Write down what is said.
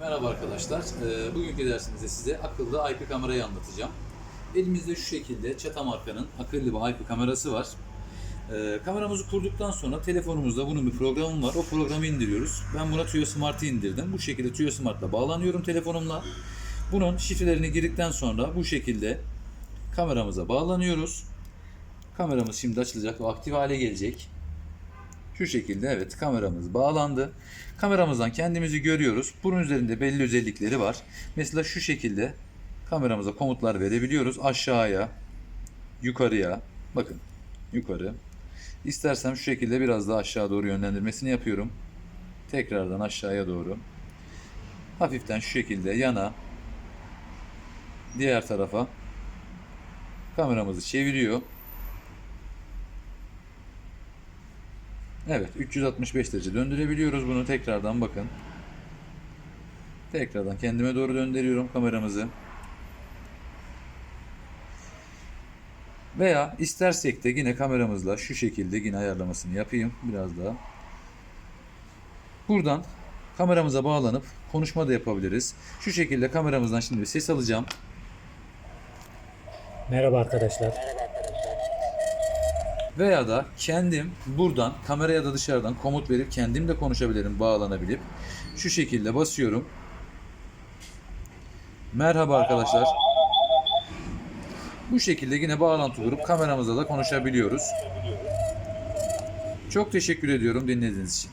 Merhaba arkadaşlar. Ee, Bugünkü dersimizde size akıllı IP kamerayı anlatacağım. Elimizde şu şekilde Çata markanın akıllı bir IP kamerası var. Ee, Kameramızı kurduktan sonra telefonumuzda bunun bir programı var. O programı indiriyoruz. Ben buna Tuyo Smart'ı indirdim. Bu şekilde Tuyo Smart'la bağlanıyorum telefonumla. Bunun şifrelerini girdikten sonra bu şekilde kameramıza bağlanıyoruz. Kameramız şimdi açılacak ve aktif hale gelecek. Şu şekilde evet kameramız bağlandı. Kameramızdan kendimizi görüyoruz. Bunun üzerinde belli özellikleri var. Mesela şu şekilde kameramıza komutlar verebiliyoruz. Aşağıya, yukarıya, bakın yukarı. İstersem şu şekilde biraz daha aşağı doğru yönlendirmesini yapıyorum. Tekrardan aşağıya doğru. Hafiften şu şekilde yana, diğer tarafa kameramızı çeviriyor. Evet 365 derece döndürebiliyoruz bunu tekrardan bakın. Tekrardan kendime doğru döndürüyorum kameramızı. Veya istersek de yine kameramızla şu şekilde yine ayarlamasını yapayım biraz daha. Buradan kameramıza bağlanıp konuşma da yapabiliriz. Şu şekilde kameramızdan şimdi bir ses alacağım. Merhaba arkadaşlar. Veya da kendim buradan kameraya da dışarıdan komut verip kendim de konuşabilirim bağlanabilip. Şu şekilde basıyorum. Merhaba arkadaşlar. Bu şekilde yine bağlantı kurup kameramızla da konuşabiliyoruz. Çok teşekkür ediyorum dinlediğiniz için.